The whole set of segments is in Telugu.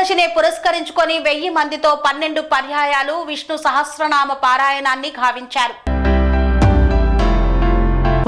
ఏకాదశిని పురస్కరించుకొని వెయ్యి మందితో పన్నెండు పర్యాయాలు విష్ణు సహస్రనామ పారాయణాన్ని గావించారు.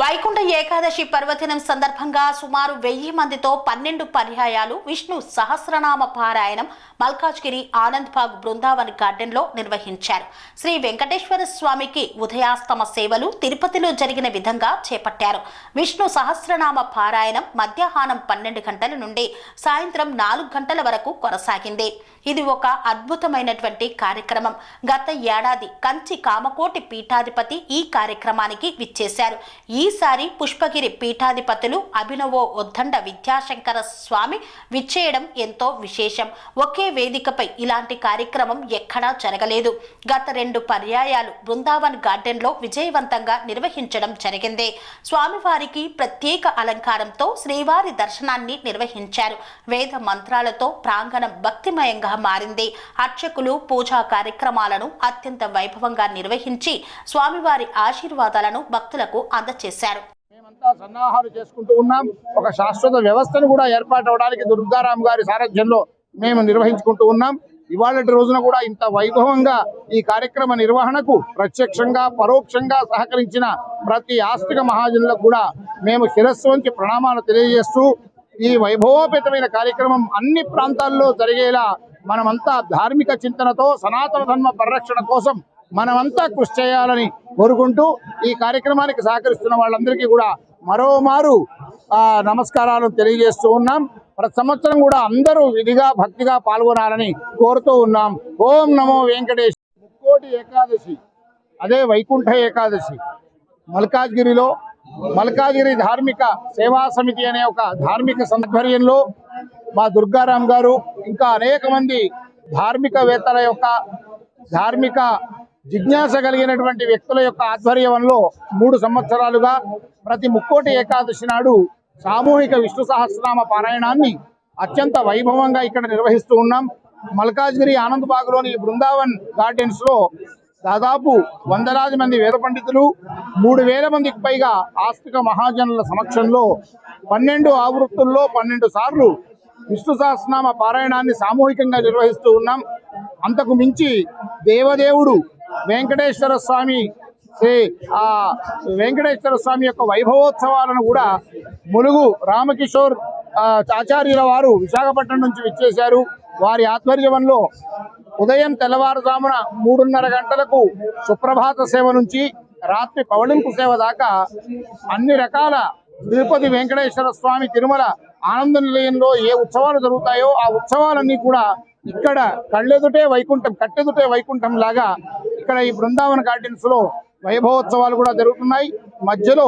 వైకుంఠ ఏకాదశి పర్వదినం సందర్భంగా సుమారు వెయ్యి మందితో పన్నెండు పర్యాయాలు విష్ణు సహస్రనామ పారాయణం మల్కాజ్గిరి ఆనంద్బాగ్ బృందావన్ గార్డెన్లో నిర్వహించారు. శ్రీ వెంకటేశ్వర స్వామికి ఉదయాస్తమ సేవలు తిరుపతిలో జరిగిన విధంగా చేపట్టారు. విష్ణు సహస్రనామ పారాయణం మధ్యాహ్నం పన్నెండు గంటల నుండి సాయంత్రం నాలుగు గంటల వరకు కొనసాగింది. ఇది ఒక అద్భుతమైనటువంటి కార్యక్రమం. గత ఏడాది కంచి కామకోటి పీఠాధిపతి ఈ కార్యక్రమానికి విచ్చేశారు. ఈసారి పుష్పగిరి పీఠాధిపతులు అభినవో ఉద్దండ విద్యాశంకర స్వామి విచ్చేయడం ఎంతో విశేషం. ఒకే వేదికపై ఇలాంటి కార్యక్రమం ఎక్కడా జరగలేదు. గత రెండు పర్యాయాలు బృందావన్ గార్డెన్లో విజయవంతంగా నిర్వహించడం జరిగింది. స్వామివారికి ప్రత్యేక అలంకారంతో శ్రీవారి దర్శనాన్ని నిర్వహించారు. వేద మంత్రాలతో ప్రాంగణం భక్తిమయంగా మారింది. అర్చకులు పూజా కార్యక్రమాలను అత్యంత వైభవంగా నిర్వహించి స్వామివారి ఆశీర్వాదాలను భక్తులకు అందజేశారు మేమంతా సన్నాహాలు చేసుకుంటూ ఉన్నాం. ఒక శాశ్వత వ్యవస్థను కూడా ఏర్పాటు అవడానికి దుర్గారాం గారి సారథ్యంలో మేము నిర్వహించుకుంటూ ఉన్నాం. ఇవాళటి రోజున కూడా ఇంత వైభవంగా ఈ కార్యక్రమ నిర్వహణకు ప్రత్యక్షంగా పరోక్షంగా సహకరించిన ప్రతి ఆస్తిక మహాజనులకు కూడా మేము శిరస్సు వంచి ప్రణామాలు తెలియజేస్తూ ఈ వైభవోపేతమైన కార్యక్రమం అన్ని ప్రాంతాల్లో జరిగేలా మనమంతా ధార్మిక చింతనతో సనాతన ధర్మ పరిరక్షణ కోసం మనమంతా కృషి చేయాలని కోరుకుంటూ ఈ కార్యక్రమానికి సహకరిస్తున్న వాళ్ళందరికీ కూడా మరోమారు ఆ, నమస్కారాలు తెలియజేస్తూ ఉన్నాం. ప్రతి సంవత్సరం కూడా అందరూ విధిగా భక్తిగా పాల్గొనాలని కోరుతూ ఉన్నాం. ఓం నమో వెంకటేశ్ ముక్కోటి ఏకాదశి. అదే వైకుంఠ ఏకాదశి. మల్కాజ్గిరిలో మల్కాజ్గిరి ధార్మిక సేవా సమితి అనే ఒక ధార్మిక సంధ్వర్యంలో మా దుర్గారాం గారు ఇంకా అనేక మంది ధార్మికవేత్తల యొక్క ధార్మిక జిజ్ఞాస కలిగినటువంటి వ్యక్తుల యొక్క ఆధ్వర్యంలో మూడు సంవత్సరాలుగా ప్రతి ముక్కోటి ఏకాదశి నాడు సామూహిక విష్ణు సహస్రనామ పారాయణాన్ని అత్యంత వైభవంగా ఇక్కడ నిర్వహిస్తూ ఉన్నాం. మల్కాజ్గిరి ఆనందబాగ్లోని బృందావన్ గార్డెన్స్లో దాదాపు వందలాది మంది వేద పండితులు మూడు వేల మందికి పైగా ఆస్తిక మహాజనుల సమక్షంలో పన్నెండు ఆవృత్తుల్లో పన్నెండు సార్లు విష్ణు సహస్రనామ పారాయణాన్ని సామూహికంగా నిర్వహిస్తూ ఉన్నాం. అంతకు మించి దేవదేవుడు వెంకటేశ్వర స్వామి శ్రీ ఆ వెంకటేశ్వర స్వామి యొక్క వైభవోత్సవాలను కూడా ములుగు రామకిషోర్ ఆచార్యుల వారు విశాఖపట్నం నుంచి విచ్చేశారు. వారి ఆధ్వర్యంలో ఉదయం తెల్లవారుజామున మూడున్నర గంటలకు సుప్రభాత సేవ నుంచి రాత్రి పవళింపు సేవ దాకా అన్ని రకాల తిరుపతి వెంకటేశ్వర స్వామి తిరుమల ఆనంద నిలయంలో ఏ ఉత్సవాలు జరుగుతాయో ఆ ఉత్సవాలన్నీ కూడా ఇక్కడ కళ్ళెదుటే వైకుంఠం కట్టెదుటే వైకుంఠం లాగా ఇక్కడ ఈ బృందావన గార్డెన్స్లో వైభవోత్సవాలు కూడా జరుగుతున్నాయి. మధ్యలో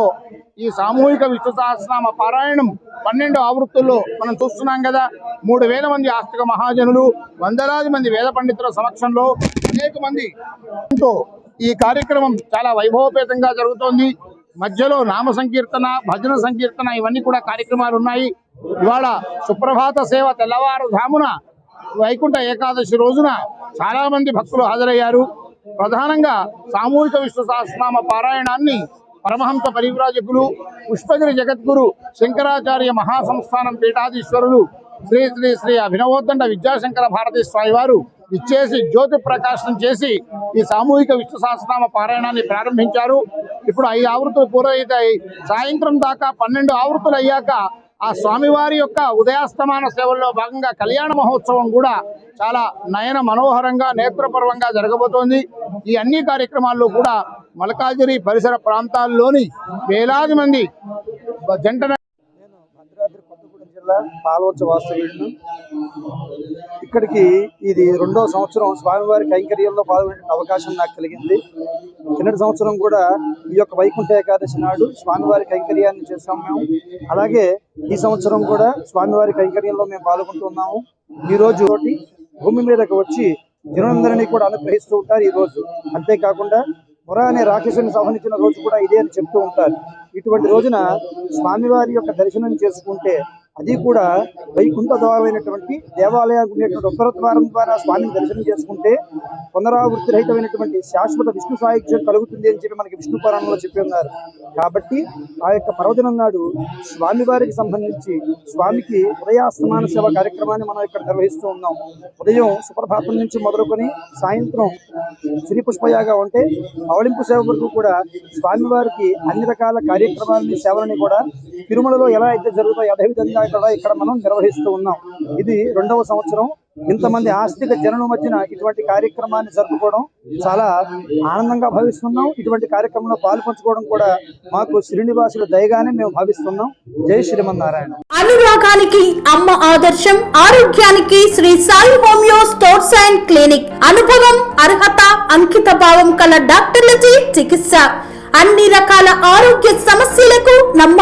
ఈ సామూహిక విష్ణు సహస్రనామ పారాయణం పన్నెండు ఆవృత్తుల్లో మనం చూస్తున్నాం కదా. మూడు వేల మంది ఆస్తిక మహాజనులు వందలాది మంది వేద పండితుల సమక్షంలో అనేక మంది ఈ కార్యక్రమం చాలా వైభవపేతంగా జరుగుతోంది. మధ్యలో నామ సంకీర్తన భజన సంకీర్తన ఇవన్నీ కూడా కార్యక్రమాలు ఉన్నాయి. ఇవాళ సుప్రభాత సేవ తెల్లవారుధామున వైకుంఠ ఏకాదశి రోజున చాలా మంది భక్తులు హాజరయ్యారు. ప్రధానంగా సామూహిక విష్ణు సహస్రనామ పారాయణాన్ని పరమహంస పరివ్రాజకులు పుష్పగిరి జగద్గురు శంకరాచార్య మహాసంస్థానం పీఠాధీశ్వరులు శ్రీ శ్రీ శ్రీ అభినవోద్దండ విద్యాశంకర భారతీ స్వామి వారు ఇచ్చేసి జ్యోతి ప్రకాశనం చేసి ఈ సామూహిక విష్ణు సహస్రనామ పారాయణాన్ని ప్రారంభించారు. ఇప్పుడు ఐదు ఆవృత్తులు పూర్తయితాయి సాయంత్రం దాకా పన్నెండు ఆవృత్తులు అయ్యాక ఆ స్వామివారి యొక్క ఉదయాస్తమాన సేవల్లో భాగంగా కళ్యాణ మహోత్సవం కూడా చాలా నయన మనోహరంగా నేత్రపర్వంగా జరగబోతోంది. ఈ అన్ని కార్యక్రమాల్లో కూడా మలకాజిరి పరిసర ప్రాంతాల్లోని వేలాది మంది జంట నేను భద్రాద్రి కొత్తగూడెం జిల్లా పాల్వంచ వాస్తవ్యుడిని. ఇక్కడికి ఇది రెండో సంవత్సరం స్వామివారి కైంకర్యంలో పాల్గొనే అవకాశం నాకు కలిగింది. కిందటి సంవత్సరం కూడా ఈ యొక్క వైకుంఠ ఏకాదశి నాడు స్వామివారి కైంకర్యాన్ని చేసాం మేము. అలాగే ఈ సంవత్సరం కూడా స్వామివారి కైంకర్యంలో మేము పాల్గొంటున్నాము ఈ రోజు భూమి మీదకి వచ్చి జనులందరినీ కూడా అనుగ్రహిస్తూ ఉంటారు ఈ రోజు. అంతేకాకుండా మురా అనే రాక్షసుని సంహరించిన రోజు కూడా ఇదే అని చెప్తూ ఉంటారు. ఇటువంటి రోజున స్వామివారి యొక్క దర్శనం చేసుకుంటే అది కూడా వైకుంఠ ద్వారమైనటువంటి దేవాలయానికి ఉండేటువంటి ఉత్తరద్వారం ద్వారా స్వామిని దర్శనం చేసుకుంటే పునరావృత్తి రహితమైనటువంటి శాశ్వత విష్ణు సాహిత్యం కలుగుతుంది అని చెప్పి మనకి విష్ణు పురాణంలో చెప్పి ఉన్నారు. కాబట్టి ఆ యొక్క పర్వదినం నాడు స్వామివారికి సంబంధించి స్వామికి ఉదయాస్తమాన సేవ కార్యక్రమాన్ని మనం ఇక్కడ నిర్వహిస్తూ ఉన్నాం. ఉదయం సుప్రభాతం నుంచి మొదలుకొని సాయంత్రం శ్రీ పుష్పయాగా ఉంటే అవళింపు సేవ వరకు కూడా స్వామివారికి అన్ని రకాల కార్యక్రమాలని సేవలని కూడా తిరుమలలో ఎలా అయితే జరుగుతాయో అదేవిధంగా ఇక్కడ ఇక్కడ మనం నిర్వహిస్తూ ఉన్నాం. ఇది రెండవ సంవత్సరం. ఇంతమంది ఆస్తిక జనుల మధ్యన ఇటువంటి కార్యక్రమాన్ని జరుపుకోవడం చాలా ఆనందంగా భావిస్తున్నాం. ఇటువంటి కార్యక్రమంలో పాల్పంచుకోవడం కూడా మాకు శ్రీనివాసుడు దయగానే మేము భావిస్తున్నాం. జై శ్రీమన్నారాయణ. అనురాగానికి అమ్మ ఆదర్శం ఆరోగ్యానికి Sri Sai homeo stores and clinic. అనుభవం అర్హత అంకిత భావం కల డాక్టర్లచే చికిత్స. అన్ని రకాల ఆరోగ్య సమస్యలకు నమ్మ